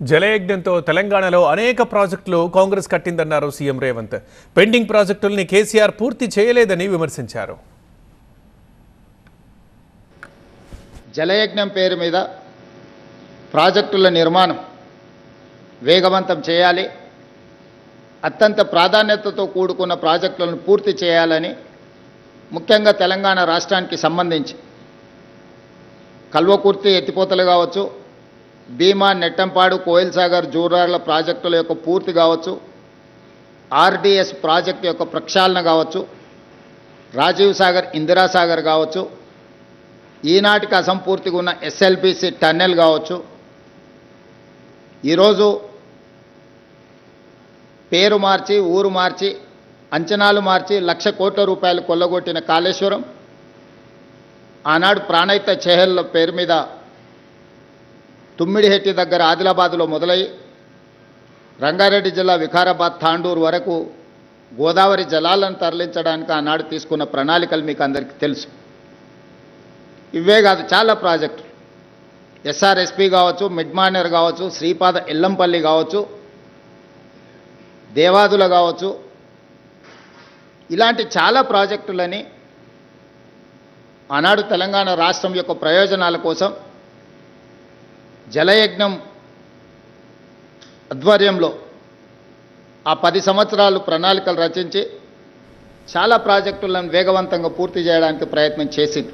జలయజ్ఞంతో తెలంగాణలో అనేక ప్రాజెక్టులు కాంగ్రెస్ కట్టిందన్నారు సీఎం రేవంత్. పెండింగ్ ప్రాజెక్టుల్ని కేసీఆర్ పూర్తి చేయలేదని విమర్శించారు. జలయజ్ఞం పేరు మీద ప్రాజెక్టుల నిర్మాణం వేగవంతం చేయాలి అత్యంత ప్రాధాన్యతతో కూడుకున్న ప్రాజెక్టులను పూర్తి చేయాలని ముఖ్యంగా తెలంగాణ రాష్ట్రానికి సంబంధించి కల్వకుర్తి ఎత్తిపోతలు కావచ్చు భీమా నెట్టంపాడు కోయిల్ సాగర్ జూరార్ల ప్రాజెక్టుల యొక్క పూర్తి కావచ్చు. ఆర్డిఎస్ ప్రాజెక్ట్ యొక్క ప్రక్షాళన కావచ్చు. రాజీవ్ సాగర్ ఇందిరా సాగర్ కావచ్చు. ఈనాటికి అసంపూర్తిగా ఉన్న ఎస్ఎల్పిసి టన్నెల్ కావచ్చు. ఈరోజు పేరు మార్చి ఊరు మార్చి అంచనాలు మార్చి లక్ష కోట్ల రూపాయలు కొల్లగొట్టిన కాళేశ్వరం ఆనాడు ప్రాణయిత చెహెల్ల పేరు మీద తుమ్మిడిహెట్టి దగ్గర ఆదిలాబాదులో మొదలై రంగారెడ్డి జిల్లా వికారాబాద్ తాండూరు వరకు గోదావరి జలాలను తరలించడానికి ఆనాడు తీసుకున్న ప్రణాళికలు మీకు అందరికీ తెలుసు. ఇవే కాదు చాలా ప్రాజెక్టులు. ఎస్ఆర్ఎస్పి కావచ్చు మిడ్మానర్ కావచ్చు శ్రీపాద ఎల్లంపల్లి కావచ్చు దేవాదుల కావచ్చు. ఇలాంటి చాలా ప్రాజెక్టులని ఆనాడు తెలంగాణ రాష్ట్రం యొక్క ప్రయోజనాల కోసం జలయజ్ఞం ఆధ్వర్యంలో ఆ పది సంవత్సరాలు ప్రణాళికలు రచించి చాలా ప్రాజెక్టులను వేగవంతంగా పూర్తి చేయడానికి ప్రయత్నం చేసింది.